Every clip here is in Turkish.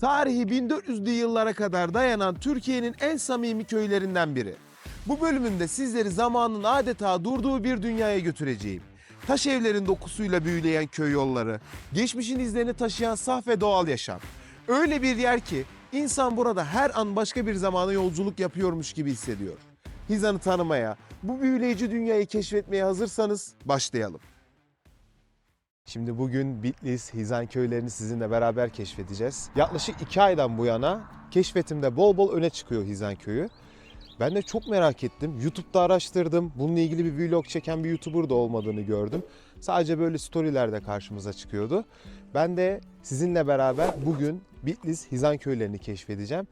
Tarihi 1400'lü yıllara kadar dayanan Türkiye'nin en samimi köylerinden biri. Bu bölümünde sizleri zamanın adeta durduğu bir dünyaya götüreceğim. Taş evlerin dokusuyla büyüleyen köy yolları, geçmişin izlerini taşıyan saf ve doğal yaşam. Öyle bir yer ki insan burada her an başka bir zamana yolculuk yapıyormuş gibi hissediyor. Hizan'ı tanımaya, bu büyüleyici dünyayı keşfetmeye hazırsanız başlayalım. Şimdi bugün Bitlis, Hizan köylerini sizinle beraber keşfedeceğiz. Yaklaşık iki aydan bu yana keşfetimde bol bol öne çıkıyor Hizan köyü. Ben de çok merak ettim. YouTube'da araştırdım. Bununla ilgili bir vlog çeken bir YouTuber da olmadığını gördüm. Sadece böyle storylerde karşımıza çıkıyordu. Ben de sizinle beraber bugün Bitlis, Hizan köylerini keşfedeceğim.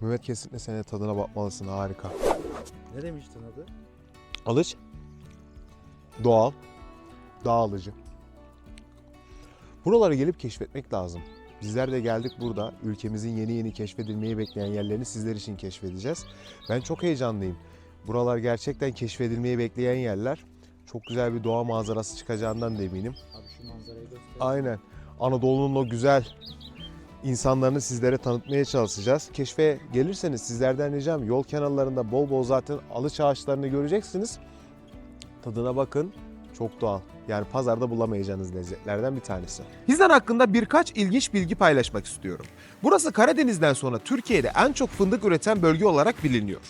Mehmet kesinlikle senin tadına bakmalısın harika. Ne demiştin adı? Alıç. Doğal. Dağılıcı. Buralara gelip keşfetmek lazım. Bizler de geldik burada. Ülkemizin yeni yeni keşfedilmeyi bekleyen yerlerini sizler için keşfedeceğiz. Ben çok heyecanlıyım. Buralar gerçekten keşfedilmeyi bekleyen yerler. Çok güzel bir doğa manzarası çıkacağından da eminim. Abi şu manzarayı göster. Aynen. Anadolu'nun o güzel insanlarını sizlere tanıtmaya çalışacağız. Keşfe gelirseniz sizlerden ricam yol kenarlarında bol bol zaten alıç ağaçlarını göreceksiniz. Tadına bakın. Çok doğal. Yani pazarda bulamayacağınız lezzetlerden bir tanesi. Hizan hakkında birkaç ilginç bilgi paylaşmak istiyorum. Burası Karadeniz'den sonra Türkiye'de en çok fındık üreten bölge olarak biliniyor.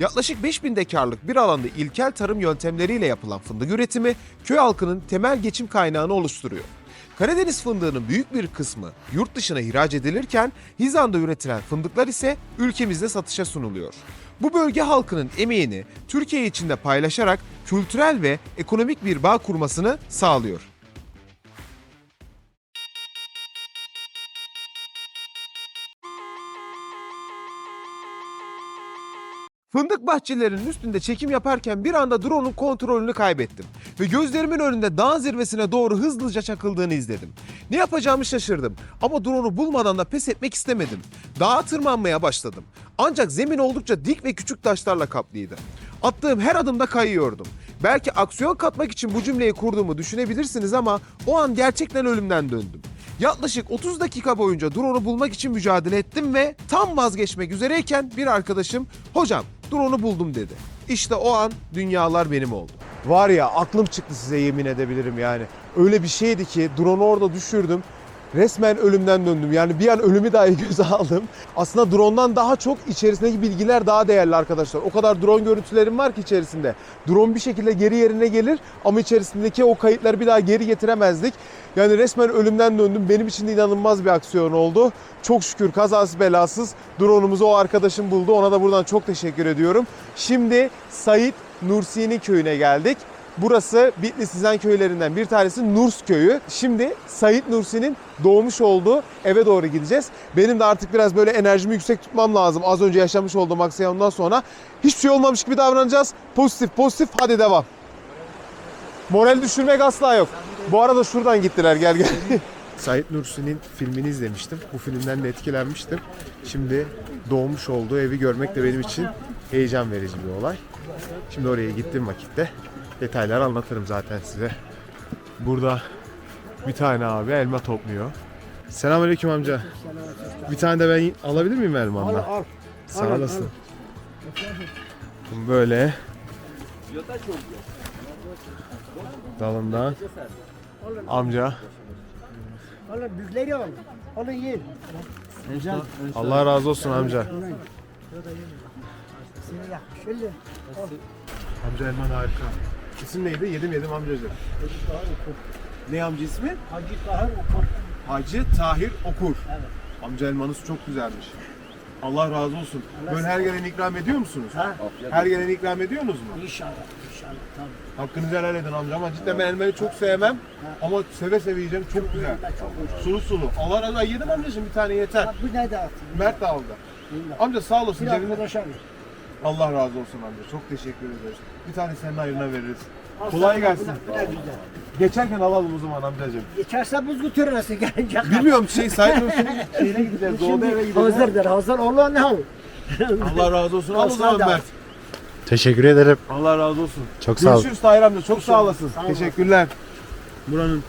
Yaklaşık 5000 dekarlık bir alanda ilkel tarım yöntemleriyle yapılan fındık üretimi köy halkının temel geçim kaynağını oluşturuyor. Karadeniz fındığının büyük bir kısmı yurt dışına ihraç edilirken Hizan'da üretilen fındıklar ise ülkemizde satışa sunuluyor. Bu bölge halkının emeğini Türkiye içinde paylaşarak kültürel ve ekonomik bir bağ kurmasını sağlıyor. Fındık bahçelerinin üstünde çekim yaparken bir anda drone'un kontrolünü kaybettim. Ve gözlerimin önünde dağın zirvesine doğru hızlıca çakıldığını izledim. Ne yapacağımı şaşırdım ama drone'u bulmadan da pes etmek istemedim. Dağa tırmanmaya başladım. Ancak zemin oldukça dik ve küçük taşlarla kaplıydı. Attığım her adımda kayıyordum. Belki aksiyon katmak için bu cümleyi kurduğumu düşünebilirsiniz ama o an gerçekten ölümden döndüm. Yaklaşık 30 dakika boyunca drone'u bulmak için mücadele ettim ve tam vazgeçmek üzereyken bir arkadaşım "Hocam, drone'u buldum." dedi. İşte o an dünyalar benim oldu. Var ya aklım çıktı size yemin edebilirim yani. Öyle bir şeydi ki drone'u orada düşürdüm. Resmen ölümden döndüm. Yani bir an ölümü dahi göze aldım. Aslında drone'dan daha çok içerisindeki bilgiler daha değerli arkadaşlar. O kadar drone görüntülerim var ki içerisinde. Drone bir şekilde geri yerine gelir ama içerisindeki o kayıtları bir daha geri getiremezdik. Yani resmen ölümden döndüm. Benim için de inanılmaz bir aksiyon oldu. Çok şükür kazasız belasız drone'umuzu o arkadaşım buldu. Ona da buradan çok teşekkür ediyorum. Şimdi Sait Nursi'nin köyüne geldik. Burası Bitlis Hizan köylerinden bir tanesi Nurs köyü. Şimdi Sait Nursi'nin doğmuş olduğu eve doğru gideceğiz. Benim de artık biraz böyle enerjimi yüksek tutmam lazım. Az önce yaşamış olduğum aksiyondan sonra. Hiçbir şey olmamış gibi davranacağız. Pozitif pozitif hadi devam. Moral düşürmek asla yok. Bu arada şuradan gittiler gel gel. Sait Nursi'nin filmini izlemiştim. Bu filmden de etkilenmiştim. Şimdi doğmuş olduğu evi görmek de benim için heyecan verici bir olay. Şimdi oraya gittiğim vakitte detayları anlatırım zaten size. Burada bir tane abi elma topluyor. Selamünaleyküm amca. Bir tane de ben alabilir miyim elmanla? Al al. Sağ al, olasın. Böyle dalından amca Alın büyükleri alın. Alın yiyin. Allah razı olsun amca. Amca elman harika. İsim neydi? Yedim yedim amcacığım. Ne amca ismi? Hacı Tahir okur. Hacı Tahir Okur. Evet. Amca elmanız çok güzelmiş. Allah razı olsun. Böyle her gelen ikram ediyor musunuz? Ha? Her gelen ikram ediyorsunuz mu? İnşallah. İnşallah. Tabii. Hakkınızı helal edin amca ama cidden ben elmayı çok sevmem. Ama seve seve yiyeceğim çok güzel. Ben çok hoş. Sulu sulu. Allah razı olsun. Yedim amcacığım bir tane yeter. Bak bu ne dağıtın? Mert de aldı. Amca sağ olasın. Biraz uğraşalım. Allah razı olsun amca. Çok teşekkür ederiz. Bir tane senin hayrına veririz. Kolay gelsin. Geçerken alalım o zaman amcacığım. Geçerse buz götürürüz gelince. Bilmiyorum şey Nursi'nin şeyine gideceğiz. Doğuda eve gideceğiz. Hazırdır. Hazır olan ne ol? Allah razı olsun. Al o zaman. Mert. Teşekkür ederim. Allah razı olsun. Çok sağ ol. Görüşürüz Tahir amca. Çok sağ olasın. Sağ ol. Teşekkürler. Buranın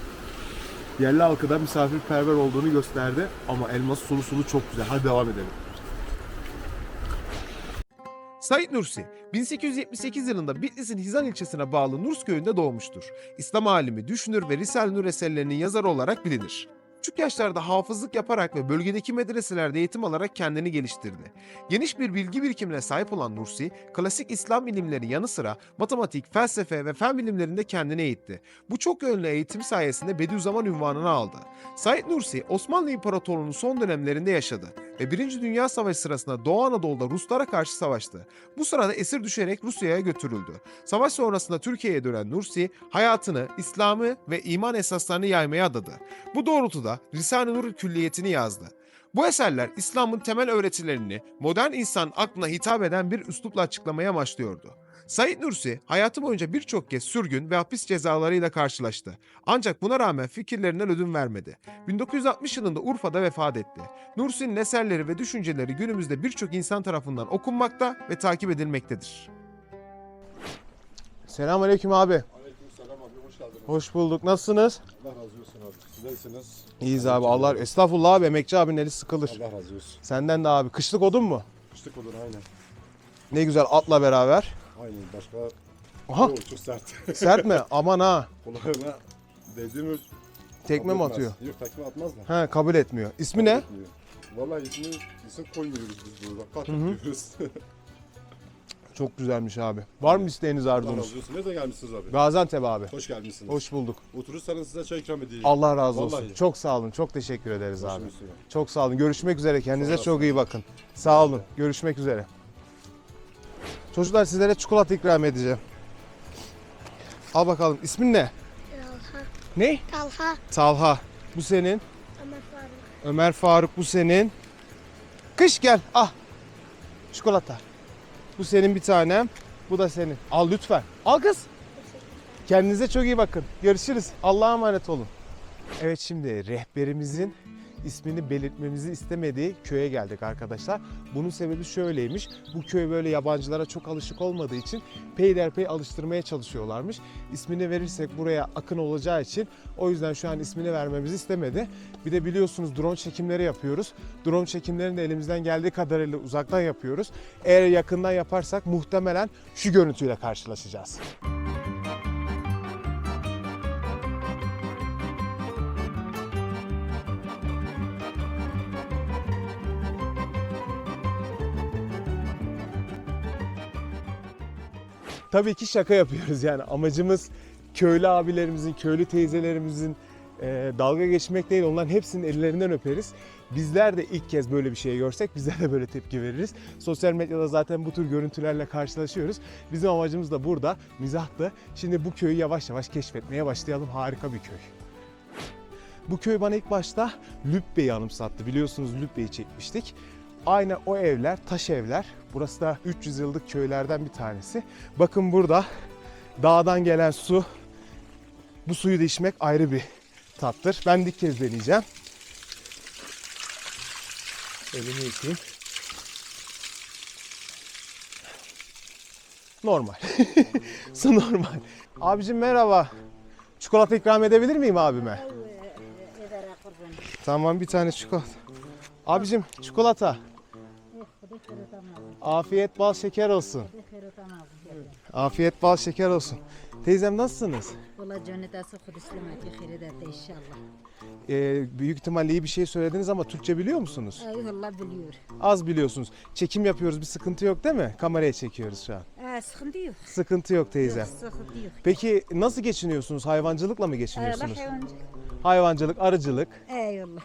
yerli halkı da misafirperver olduğunu gösterdi. Ama elmas sulu sulu çok güzel. Hadi devam edelim. Said Nursi, 1878 yılında Bitlis'in Hizan ilçesine bağlı Nurs köyünde doğmuştur. İslam alimi, düşünür ve Risale-i Nur eserlerinin yazarı olarak bilinir. Küçük yaşlarda hafızlık yaparak ve bölgedeki medreselerde eğitim alarak kendini geliştirdi. Geniş bir bilgi birikimine sahip olan Nursi, klasik İslam ilimleri yanı sıra matematik, felsefe ve fen bilimlerinde kendini eğitti. Bu çok yönlü eğitim sayesinde Bediüzzaman ünvanını aldı. Said Nursi, Osmanlı İmparatorluğu'nun son dönemlerinde yaşadı ve Birinci Dünya Savaşı sırasında Doğu Anadolu'da Ruslara karşı savaştı. Bu sırada esir düşerek Rusya'ya götürüldü. Savaş sonrasında Türkiye'ye dönen Nursi, hayatını, İslam'ı ve iman esaslarını yaymaya adadı. Bu doğrultuda Risale-i Nur külliyetini yazdı. Bu eserler İslam'ın temel öğretilerini modern insan aklına hitap eden bir üslupla açıklamaya amaçlıyordu. Said Nursi hayatı boyunca birçok kez sürgün ve hapis cezalarıyla karşılaştı. Ancak buna rağmen fikirlerinden ödün vermedi. 1960 yılında Urfa'da vefat etti. Nursi'nin eserleri ve düşünceleri günümüzde birçok insan tarafından okunmakta ve takip edilmektedir. Selamünaleyküm abi. Aleykümselam abi hoş geldin. Hoş bulduk. Nasılsınız? Allah razı olsun abi. Siz iyisiniz. İyiyiz abi. Allah estağfurullah abi. Emekçi abinin eli sıkılır. Allah razı olsun. Senden de abi. Kışlık odun mu? Kışlık olur aynen. Ne güzel atla beraber. Aynen başka Aha Oo, çok sert. sert mi? Aman ha. Kulağına değdi mi? Tekme mi atıyor? Yok tekme atmaz da. He kabul etmiyor. İsmi ne? Etmiyor. Vallahi ismi, isim koymuyoruz biz burada. Katil diyoruz. Çok güzelmiş abi. Var mı isteğiniz Allah arzunuz? razı olsun. Nereden gelmişsiniz abi? Gaziantep abi. Hoş gelmişsiniz. Hoş bulduk. Oturursanız size çay ikram edeyim. Allah razı olsun. Vallahi. Çok sağ olun. Çok teşekkür ederiz abi. Başım üstüne. Çok sağ olun. Görüşmek üzere. Kendinize Sağ çok iyi bakın. Sağ olun. Görüşmek üzere. Çocuklar sizlere çikolata ikram edeceğim. Al bakalım. İsmin ne? Talha. Ne? Talha. Talha. Bu senin. Ömer Faruk. Ömer Faruk bu senin. Kış gel. Ah. Çikolata. Bu senin bir tanem. Bu da senin. Al lütfen. Al kız. Kendinize çok iyi bakın. Görüşürüz. Allah'a emanet olun. Evet şimdi rehberimizin ismini belirtmemizi istemediği köye geldik arkadaşlar. Bunun sebebi şöyleymiş. Bu köy böyle yabancılara çok alışık olmadığı için peyderpey alıştırmaya çalışıyorlarmış. İsmini verirsek buraya akın olacağı için o yüzden şu an ismini vermemizi istemedi. Bir de biliyorsunuz drone çekimleri yapıyoruz. Drone çekimlerini de elimizden geldiği kadarıyla uzaktan yapıyoruz. Eğer yakından yaparsak muhtemelen şu görüntüyle karşılaşacağız. Tabii ki şaka yapıyoruz yani amacımız köylü abilerimizin, köylü teyzelerimizin e, dalga geçmek değil. Onların hepsinin ellerinden öperiz. Bizler de ilk kez böyle bir şey görsek bizler de böyle tepki veririz. Sosyal medyada zaten bu tür görüntülerle karşılaşıyoruz. Bizim amacımız da burada mizahtı. Şimdi bu köyü yavaş yavaş keşfetmeye başlayalım. Harika bir köy. Bu köy bana ilk başta Lübbe'yi anımsattı. Biliyorsunuz Lübbe'yi çekmiştik. Aynı o evler, taş evler. Burası da 300 yıllık köylerden bir tanesi. Bakın burada dağdan gelen su. Bu suyu da içmek ayrı bir tattır. Ben de ilk kez deneyeceğim. Elimi yıkayayım. Normal. su normal. Abicim merhaba. Çikolata ikram edebilir miyim abime? Tamam bir tane çikolata. Abicim çikolata. Afiyet bal şeker olsun. Afiyet bal şeker olsun. Teyzem nasılsınız? Valla cennetası Hristiyanaki hiridette inşallah. Ee, büyük ihtimalle iyi bir şey söylediniz ama Türkçe biliyor musunuz? Eyvallah biliyor. Az biliyorsunuz. Çekim yapıyoruz bir sıkıntı yok değil mi? Kameraya çekiyoruz şu an. Ee, sıkıntı yok. Sıkıntı yok teyzem. Yok, sıkıntı yok. Peki nasıl geçiniyorsunuz? Hayvancılıkla mı geçiniyorsunuz? Eyvallah hayvancılık. Hayvancılık, arıcılık. Eyvallah.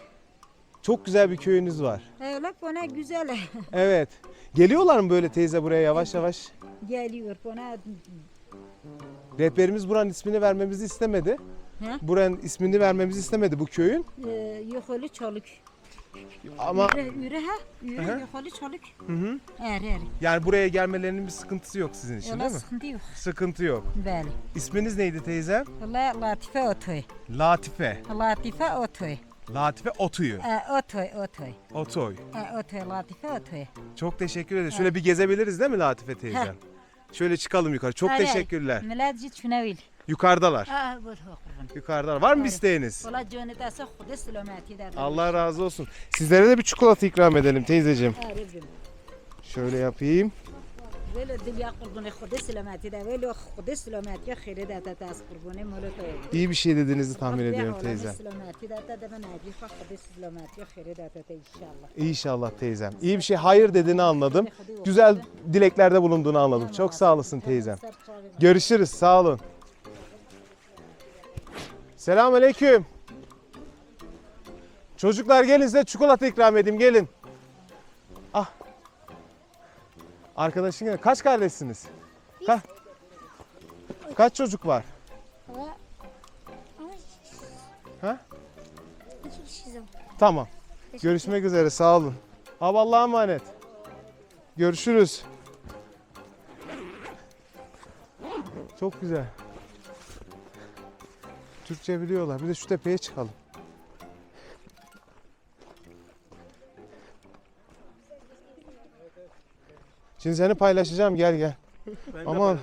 Çok güzel bir köyünüz var. Öyle bana güzel. Evet. Geliyorlar mı böyle teyze buraya yavaş yavaş? Geliyor bana. Rehberimiz buranın ismini vermemizi istemedi. Ha? Buranın ismini vermemizi istemedi bu köyün. Ee, Yokalı Çalık. Ama Üre, üre ha? Üre çalık. Hı hı. Er er. Yani buraya gelmelerinin bir sıkıntısı yok sizin için Öyle değil mi? sıkıntı yok. Sıkıntı yok. Böyle. İsminiz neydi teyze? La, Latife Otoy. Latife. Latife Otoy. Latife Otuyu. E, otoy, otoy. Otoy. E, otoy, Latife otoy. Çok teşekkür ederiz. Şöyle bir gezebiliriz değil mi Latife teyze? Şöyle çıkalım yukarı. Çok Ay, teşekkürler. Milacı çünevil. Yukarıdalar. Ah. Yukarıdalar. Var mı bir isteğiniz? Allah razı olsun. Sizlere de bir çikolata ikram edelim teyzeciğim. Ha, Şöyle yapayım. Velo dilya kurbanı kudu selameti der. Velo kudu selameti khiri der tas kurbanı moloto. İyi bir şey dediğinizi tahmin ediyorum teyzem. Selameti der der ben acifa kudu selameti khiri der inşallah. İnşallah teyzem. İyi bir şey hayır dediğini anladım. Güzel dileklerde bulunduğunu anladım. Çok sağ olasın teyzem. Görüşürüz. Sağ olun. Selamünaleyküm. Çocuklar gelin size çikolata ikram edeyim gelin. Arkadaşın kaç kardeşsiniz? Ka- kaç çocuk var? Ha? Tamam. Görüşmek üzere sağ olun. Abi Allah'a emanet. Görüşürüz. Çok güzel. Türkçe biliyorlar. Bir de şu tepeye çıkalım. Şimdi seni paylaşacağım gel gel. Aman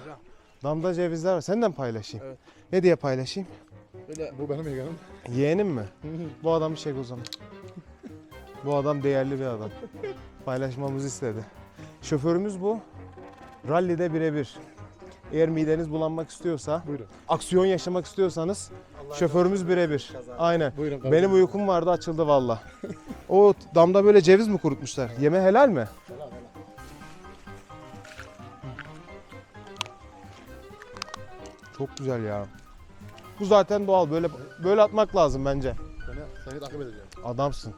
damda cevizler var. Senden paylaşayım. Evet. Ne diye paylaşayım? Bu benim yeğenim. Yeğenim mi? Bu adam şey o zaman. Bu adam değerli bir adam. Paylaşmamızı istedi. Şoförümüz bu. Rallide birebir. Eğer mideniz bulanmak istiyorsa, Buyurun. aksiyon yaşamak istiyorsanız şoförümüz birebir. Aynen. Buyurun kardeşim. Benim uykum vardı açıldı valla. O damda böyle ceviz mi kurutmuşlar? Yeme helal mi? Çok güzel ya. Bu zaten doğal. Böyle böyle atmak lazım bence. Seni, seni takip edeceğim. Adamsın.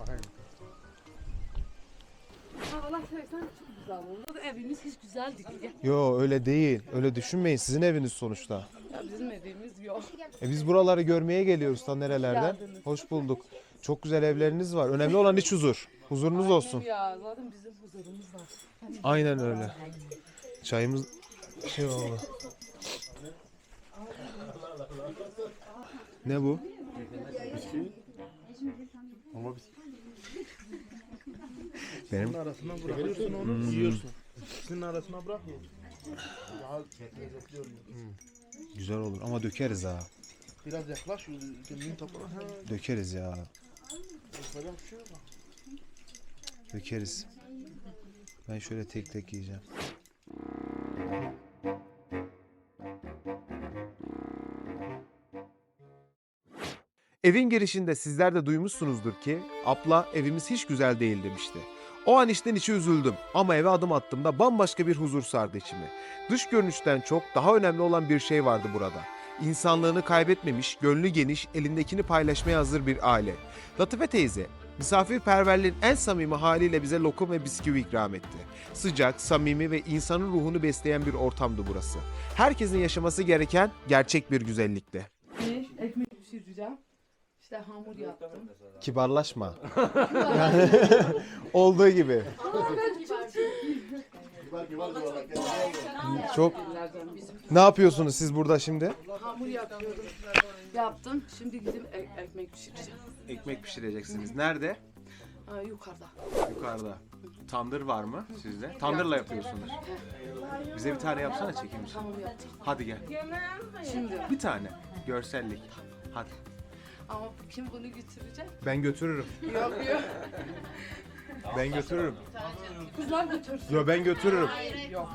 Bakayım. Allah seversen çok güzel oldu. Evimiz hiç güzel değil. Yo öyle değil. Öyle düşünmeyin. Sizin eviniz sonuçta. Ya bizim evimiz yok. E biz buraları görmeye geliyoruz ta nerelerden. Hoş bulduk. Çok güzel evleriniz var. Önemli olan iç huzur. Huzurunuz olsun. Ya zaten bizim huzurumuz var. Aynen öyle. Çayımız şey oldu. Ne bu? Ama biz Benim arasına bırakıyorsun onu yiyorsun. İkisinin arasına bırakmıyorsun. Daha lezzetli oluyor. güzel olur ama dökeriz ha. Biraz yaklaş kendini topla. Ha, Dökeriz ya. yapacak bir şey yok. Dökeriz. Ben şöyle tek tek yiyeceğim. Evin girişinde sizler de duymuşsunuzdur ki abla evimiz hiç güzel değil demişti. O an içten içe üzüldüm ama eve adım attığımda bambaşka bir huzur sardı içimi. Dış görünüşten çok daha önemli olan bir şey vardı burada. İnsanlığını kaybetmemiş, gönlü geniş, elindekini paylaşmaya hazır bir aile. Latife teyze, misafirperverliğin en samimi haliyle bize lokum ve bisküvi ikram etti. Sıcak, samimi ve insanın ruhunu besleyen bir ortamdı burası. Herkesin yaşaması gereken gerçek bir güzellikti. Ne? Ekmek pişireceğim. İşte hamur yaptım. Kibarlaşma. Olduğu gibi. Çok Ne yapıyorsunuz siz burada şimdi? Hamur yapıyorum. Yaptım. Şimdi gidip ek- ekmek pişireceğim. Ekmek pişireceksiniz. Nerede? Ha, yukarıda. Yukarıda. Tandır var mı sizde? Tandırla yapıyorsunuz. Bize bir tane yapsana çekeyim. Tamam yaptım. Hadi gel. Şimdi. Bir tane. Görsellik. Hadi. Ama kim bunu götürecek? Ben götürürüm. Yok yok. Ben götürürüm. Kızlar götürsün. Yo ben götürürüm.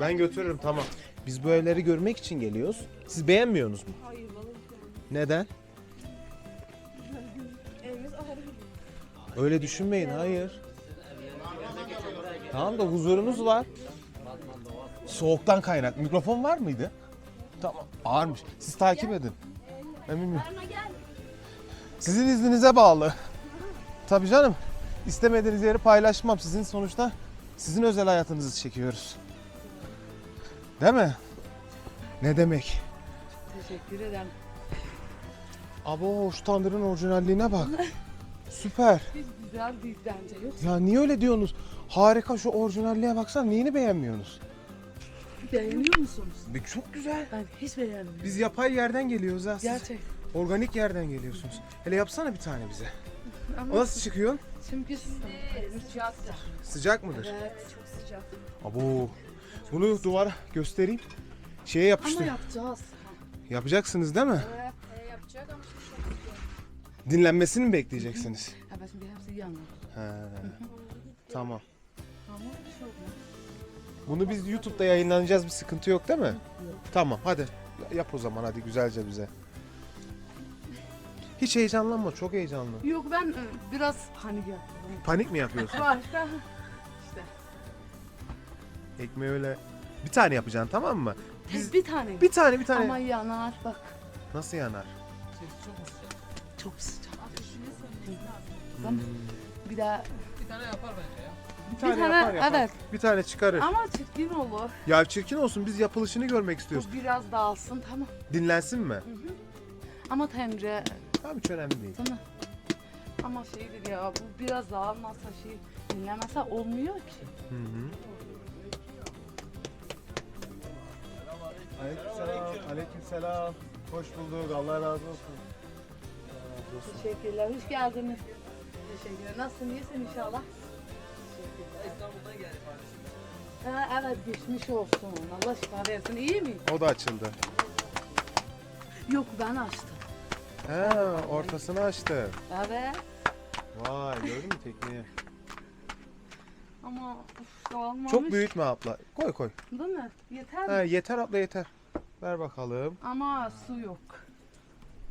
Ben götürürüm tamam. Biz bu evleri görmek için geliyoruz. Siz beğenmiyorsunuz mu? Hayır vallahi. Neden? Evimiz ayrı. Öyle düşünmeyin hayır. Tamam da huzurunuz var. Soğuktan kaynak. Mikrofon var mıydı? Tamam. Ağırmış. Siz takip edin. Ben bilmiyorum. Sizin izninize bağlı. Tabii canım. İstemediğiniz yeri paylaşmam. Sizin sonuçta sizin özel hayatınızı çekiyoruz. Değil mi? Ne demek? Teşekkür ederim. Abo şu tandırın orijinalliğine bak. Süper. Hiç güzel değil bence. Yok. Ya niye öyle diyorsunuz? Harika şu orijinalliğe baksana. Neyini beğenmiyorsunuz? Beğeniyor musunuz? Bir Çok güzel. Ben hiç beğenmiyorum. Biz yapay yerden geliyoruz ha. Siz Gerçek. Organik yerden geliyorsunuz. Hele yapsana bir tane bize. Ama O nasıl çıkıyor? çünkü sıcaktır. Sıcak mıdır? Evet çok sıcak. Abo. Bunu duvara göstereyim. Şeye Ama yapıştır. yapacağız. Yapacaksınız değil mi? yapacak ama Dinlenmesini mi bekleyeceksiniz? Ben şimdi hepsi yanıyor. He. Tamam. Ama bir şey olmaz. Bunu biz YouTube'da yayınlanacağız bir sıkıntı yok değil mi? Tamam hadi yap o zaman hadi güzelce bize. Hiç heyecanlanma çok heyecanlı. Yok ben e, biraz panik yaptım. Panik mi yapıyorsun? Başka işte Ekmeği öyle bir tane yapacaksın tamam mı? Biz bir tane. bir tane bir tane. Ama yanar bak. Nasıl yanar? Çok sıcak. Tamam. Bir daha Bir bir tane, tane, yapar yapar. evet. Bir tane çıkarır. ama çirkin olur. Ya çirkin olsun biz yapılışını görmek istiyoruz. Bu biraz dağılsın tamam. Dinlensin mi? Ama tencere Tamam hiç önemli değil. tamam. Ama şeydir ya bu biraz dağılmazsa şey dinlemezse olmuyor ki. Hı hı. Aleykümselam. Aleykümselam. Hoş bulduk. Allah razı olsun. Teşekkürler. Hoş geldiniz. Teşekkürler. Nasılsın? İyisin inşallah. Teşekkürler. Ha, evet geçmiş olsun. Allah şifa versin. İyi mi? O da açıldı. Yok ben açtım. He, ortasını açtı. Evet. Vay gördün mü tekniği? Ama uf, dağılmamış. Çok büyütme abla. Koy koy. Değil mi? Yeter mi? He, yeter abla yeter. Ver bakalım. Ama su yok.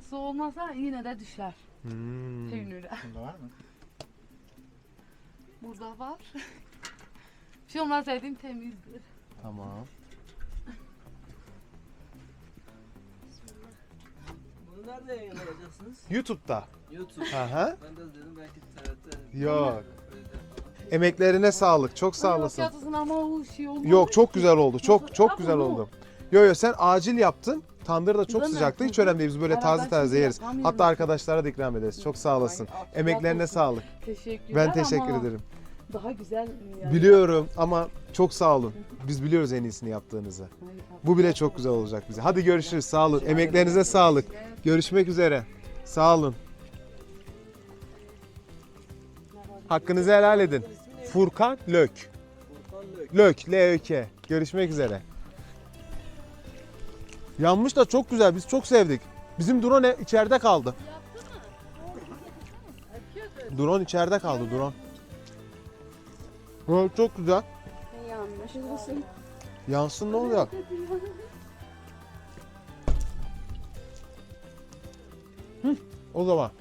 Su olmasa yine de düşer. Hmm. Peynire. Bunda var mı? Burada var. Bir şey olmaz dediğim temizdir. Tamam. Bunu nerede yayınlayacaksınız? YouTube'da. YouTube. Aha. Ben de dedim belki TRT. Yok. Emeklerine sağlık. Çok sağ olasın. ama o şey olmadı. Yok çok güzel oldu. Çok çok güzel oldu. Yo yo sen acil yaptın. Tandır da çok Değil mi? sıcaktı. Hiç önemli değil. Biz böyle taze taze şimdi yeriz. Hatta arkadaşlara da ikram ederiz. Çok sağ olasın. Afiyet Emeklerine olsun. sağlık. Teşekkürler Ben teşekkür ama ederim. Daha güzel. yani. Biliyorum ama çok sağ olun. Biz biliyoruz en iyisini yaptığınızı. Bu bile çok güzel olacak bize. Hadi görüşürüz. Sağ olun. Emeklerinize sağlık. Görüşmek üzere. Sağ olun. Hakkınızı helal edin. Furkan Lök. Lök. Lök. Görüşmek üzere. Yanmış da çok güzel. Biz çok sevdik. Bizim drone içeride kaldı. Drone içeride kaldı drone. Evet, çok güzel. Yanlış. Yansın ne oluyor? O zaman.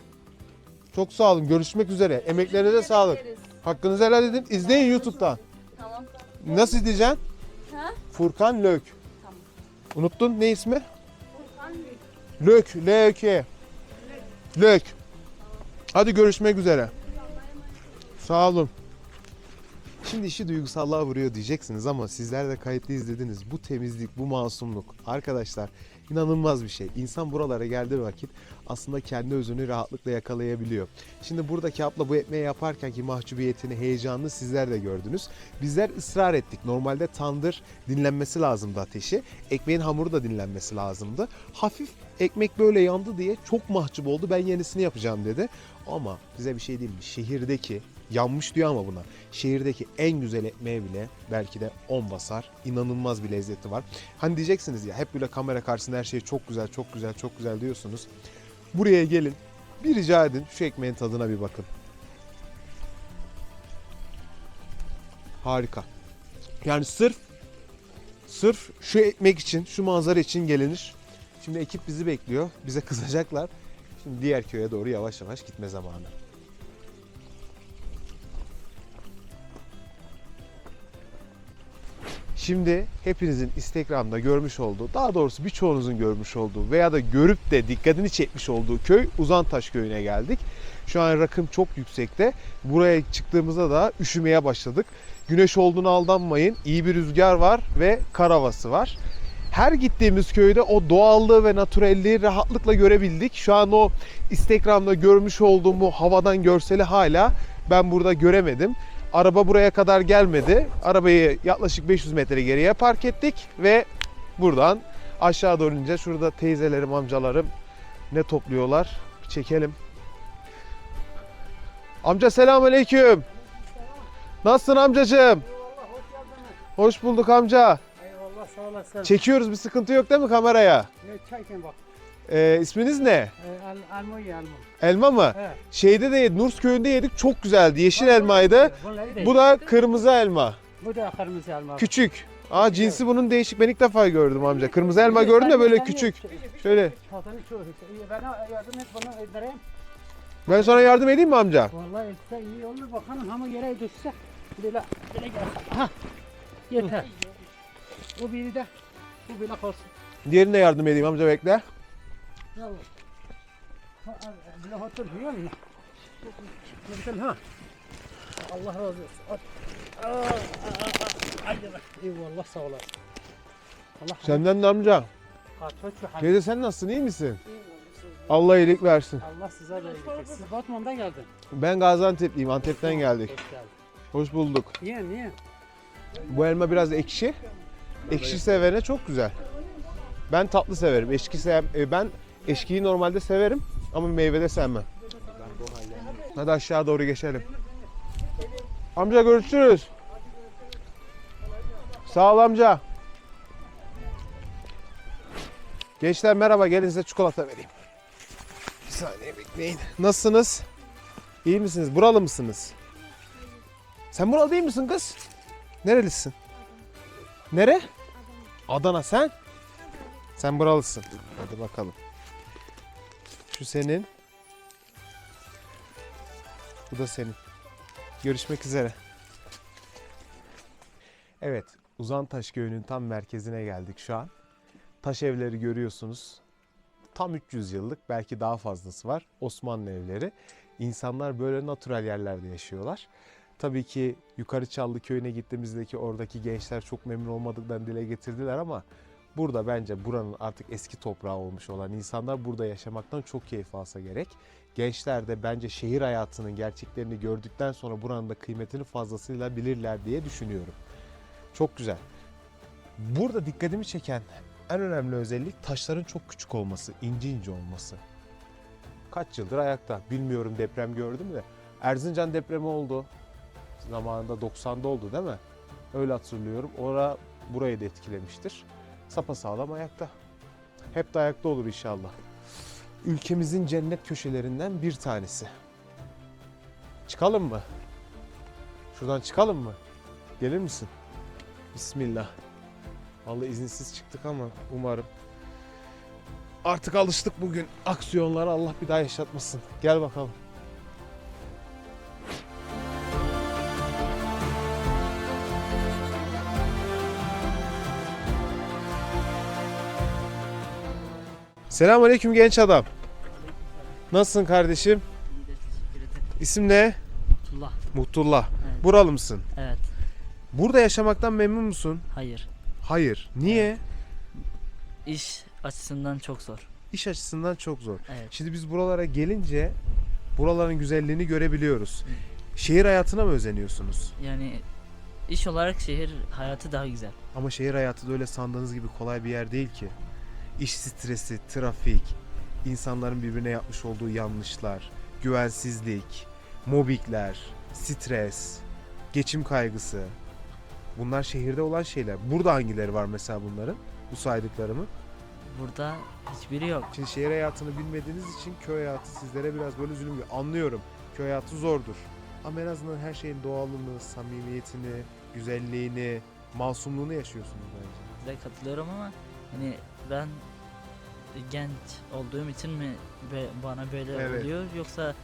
Çok sağ olun. Görüşmek üzere. Emeklerinize sağlık. Hakkınızı helal edin. İzleyin YouTube'dan. Tamam. Nasıl diyeceksin? Ha? Furkan Lök. Tamam. Unuttun ne ismi? Lök. L-Ö-K. Lök. Hadi görüşmek üzere. Sağ olun. Şimdi işi duygusallığa vuruyor diyeceksiniz ama sizler de kayıtlı izlediniz. Bu temizlik, bu masumluk. Arkadaşlar inanılmaz bir şey. İnsan buralara geldiği vakit aslında kendi özünü rahatlıkla yakalayabiliyor. Şimdi buradaki abla bu ekmeği yaparken ki mahcubiyetini, heyecanını sizler de gördünüz. Bizler ısrar ettik. Normalde tandır dinlenmesi lazımdı ateşi. Ekmeğin hamuru da dinlenmesi lazımdı. Hafif ekmek böyle yandı diye çok mahcup oldu. Ben yenisini yapacağım dedi. Ama bize bir şey değil mi? Şehirdeki yanmış diyor ama buna. Şehirdeki en güzel ekmeğe bile belki de 10 basar. İnanılmaz bir lezzeti var. Hani diyeceksiniz ya hep böyle kamera karşısında her şey çok güzel, çok güzel, çok güzel diyorsunuz. Buraya gelin. Bir rica edin şu ekmeğin tadına bir bakın. Harika. Yani sırf sırf şu ekmek için, şu manzara için gelinir. Şimdi ekip bizi bekliyor. Bize kızacaklar. Şimdi diğer köye doğru yavaş yavaş gitme zamanı. Şimdi hepinizin Instagram'da görmüş olduğu, daha doğrusu birçoğunuzun görmüş olduğu veya da görüp de dikkatini çekmiş olduğu köy Uzantaş köyüne geldik. Şu an rakım çok yüksekte. Buraya çıktığımızda da üşümeye başladık. Güneş olduğunu aldanmayın. İyi bir rüzgar var ve kar havası var. Her gittiğimiz köyde o doğallığı ve natürelliği rahatlıkla görebildik. Şu an o Instagram'da görmüş olduğum havadan görseli hala ben burada göremedim. Araba buraya kadar gelmedi. Arabayı yaklaşık 500 metre geriye park ettik ve buradan aşağı doğru ince şurada teyzelerim, amcalarım ne topluyorlar? Bir çekelim. Amca selamünaleyküm. Nasılsın amcacığım? Hoş bulduk amca. Eyvallah sağ olasın. Çekiyoruz bir sıkıntı yok değil mi kameraya? Evet, çekin bak. Ee, isminiz ne? Ee, el, elma elma. Elma mı? Evet. Şeyde de yedik, Nurs köyünde yedik. Çok güzeldi. Yeşil elmaydı. Bu da kırmızı elma. Bu da kırmızı elma. Küçük. Aa cinsi bunun değişik. Ben ilk defa gördüm amca. Kırmızı elma gördüm de böyle küçük. Şöyle. Ben sana yardım edeyim mi amca? Vallahi etse iyi olur bakalım ama yere düşse. Böyle böyle gel. Ha. Yeter. Bu biri de bu böyle kalsın. Diğerine yardım edeyim amca bekle. Bravo. Ha, ha, Böyle otur biliyor musun? Bakın ha. Allah razı olsun. At. Bak. Eyvallah sağ olasın. Allah Senden de amca. Teyze sen nasılsın? iyi misin? Allah iyilik versin. Allah size de iyilik versin. Siz Batman'dan geldin. Ben Gaziantep'liyim. Antep'ten geldik. Hoş geldin. Hoş bulduk. Niye niye? Bu elma biraz ekşi. Ekşi sevene çok güzel. Ben tatlı severim. Eşki sev e, ben eşkiyi normalde severim ama meyvede sevmem. Hadi aşağı doğru geçelim. Amca görüşürüz. Sağ ol amca. Gençler merhaba gelin size çikolata vereyim. Bir saniye bekleyin. Nasılsınız? İyi misiniz? Buralı mısınız? Sen buralı değil misin kız? Nerelisin? Nere? Adana sen? Sen buralısın. Hadi bakalım. Şu senin. Bu da senin. Görüşmek üzere. Evet, Uzantaş köyünün tam merkezine geldik şu an. Taş evleri görüyorsunuz. Tam 300 yıllık, belki daha fazlası var. Osmanlı evleri. İnsanlar böyle natural yerlerde yaşıyorlar. Tabii ki Yukarı Çallı köyüne gittiğimizdeki oradaki gençler çok memnun olmadıklarını dile getirdiler ama burada bence buranın artık eski toprağı olmuş olan insanlar burada yaşamaktan çok keyif alsa gerek. Gençler de bence şehir hayatının gerçeklerini gördükten sonra buranın da kıymetini fazlasıyla bilirler diye düşünüyorum. Çok güzel. Burada dikkatimi çeken en önemli özellik taşların çok küçük olması, ince ince olması. Kaç yıldır ayakta bilmiyorum deprem gördüm de. Erzincan depremi oldu zamanında 90'da oldu değil mi? Öyle hatırlıyorum. Ora burayı da etkilemiştir. Sapasağlam ayakta. Hep de ayakta olur inşallah. Ülkemizin cennet köşelerinden bir tanesi. Çıkalım mı? Şuradan çıkalım mı? Gelir misin? Bismillah. Vallahi izinsiz çıktık ama umarım. Artık alıştık bugün aksiyonlara Allah bir daha yaşatmasın. Gel bakalım. Selamünaleyküm genç adam. Nasılsın kardeşim? İsim ne? Abdullah. Muhtullah. Evet. Buralı mısın? Evet. Burada yaşamaktan memnun musun? Hayır. Hayır. Niye? İş açısından çok zor. İş açısından çok zor. Evet. Şimdi biz buralara gelince buraların güzelliğini görebiliyoruz. Şehir hayatına mı özeniyorsunuz? Yani iş olarak şehir hayatı daha güzel. Ama şehir hayatı da öyle sandığınız gibi kolay bir yer değil ki. İş stresi, trafik, insanların birbirine yapmış olduğu yanlışlar, güvensizlik, mobbingler, stres, geçim kaygısı. Bunlar şehirde olan şeyler. Burada hangileri var mesela bunların? Bu saydıklarımın. Burada hiçbiri yok. Şimdi şehir hayatını bilmediğiniz için köy hayatı sizlere biraz böyle zulüm gibi. Anlıyorum. Köy hayatı zordur. Ama en azından her şeyin doğallığını, samimiyetini, güzelliğini, masumluğunu yaşıyorsunuz bence. Size katılıyorum ama hani ben genç olduğum için mi bana böyle Evet. oluyor yoksa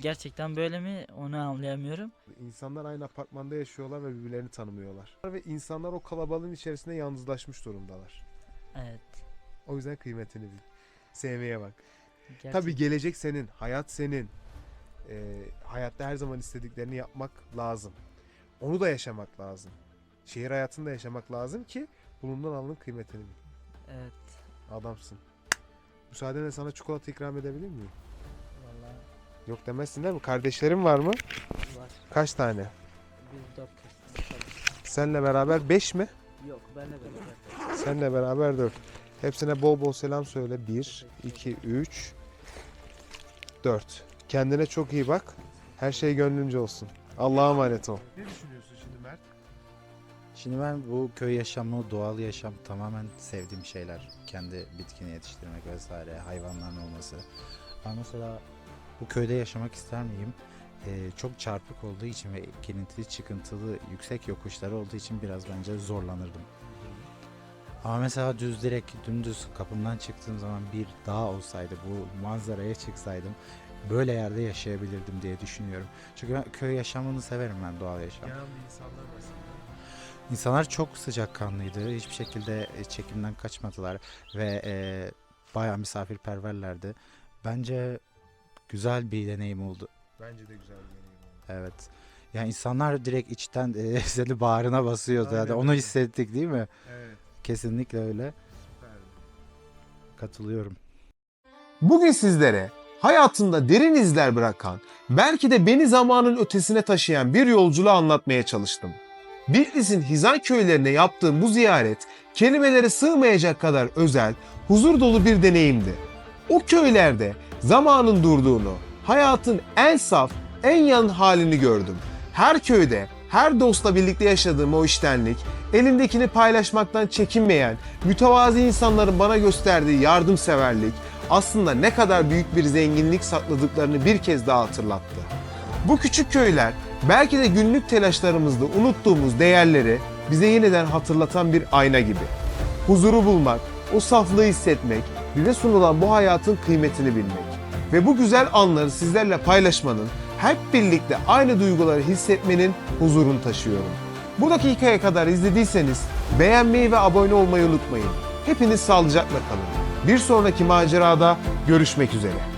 gerçekten böyle mi onu anlayamıyorum. İnsanlar aynı apartmanda yaşıyorlar ve birbirlerini tanımıyorlar. Ve insanlar o kalabalığın içerisinde yalnızlaşmış durumdalar. Evet. O yüzden kıymetini bil. Sevmeye bak. Gerçek- Tabii gelecek senin, hayat senin. Ee, hayatta her zaman istediklerini yapmak lazım. Onu da yaşamak lazım. Şehir hayatını da yaşamak lazım ki bulunduğun alanın kıymetini bil. Evet. Adamsın. Müsaadenle sana çikolata ikram edebilir miyim? Vallahi Yok demezsin değil mi? Kardeşlerin var mı? var. Kaç tane? Biz dört kız. Seninle beraber 5 mi? Yok benle beraber. Seninle beraber 4. Hepsine bol bol selam söyle. 1, 2, 3, 4. Kendine çok iyi bak. Her şey gönlünce olsun. Allah'a emanet ol. Ne düşünüyorsun şimdi ben bu köy yaşamı, doğal yaşam tamamen sevdiğim şeyler. Kendi bitkini yetiştirmek vesaire, hayvanların olması. Ben mesela bu köyde yaşamak ister miyim? Ee, çok çarpık olduğu için ve girintili çıkıntılı yüksek yokuşları olduğu için biraz bence zorlanırdım. Ama mesela düz direkt dümdüz kapımdan çıktığım zaman bir dağ olsaydı bu manzaraya çıksaydım böyle yerde yaşayabilirdim diye düşünüyorum. Çünkü ben köy yaşamını severim ben doğal yaşam. insanlar nasıl? İnsanlar çok sıcakkanlıydı. Hiçbir şekilde e, çekimden kaçmadılar ve e, bayağı misafirperverlerdi. Bence güzel bir deneyim oldu. Bence de güzel bir deneyim oldu. Evet. Yani insanlar direkt içten e, seni bağrına basıyordu. Aynen Yani onu hissettik değil mi? Evet. Kesinlikle öyle. Katılıyorum. Bugün sizlere hayatımda derin izler bırakan, belki de beni zamanın ötesine taşıyan bir yolculuğu anlatmaya çalıştım. Bitlis'in Hizan köylerine yaptığım bu ziyaret kelimelere sığmayacak kadar özel, huzur dolu bir deneyimdi. O köylerde zamanın durduğunu, hayatın en saf, en yan halini gördüm. Her köyde, her dostla birlikte yaşadığım o iştenlik, elindekini paylaşmaktan çekinmeyen, mütevazi insanların bana gösterdiği yardımseverlik aslında ne kadar büyük bir zenginlik sakladıklarını bir kez daha hatırlattı. Bu küçük köyler belki de günlük telaşlarımızda unuttuğumuz değerleri bize yeniden hatırlatan bir ayna gibi. Huzuru bulmak, o saflığı hissetmek, bize sunulan bu hayatın kıymetini bilmek ve bu güzel anları sizlerle paylaşmanın, hep birlikte aynı duyguları hissetmenin huzurunu taşıyorum. Bu dakikaya kadar izlediyseniz beğenmeyi ve abone olmayı unutmayın. Hepiniz sağlıcakla kalın. Bir sonraki macerada görüşmek üzere.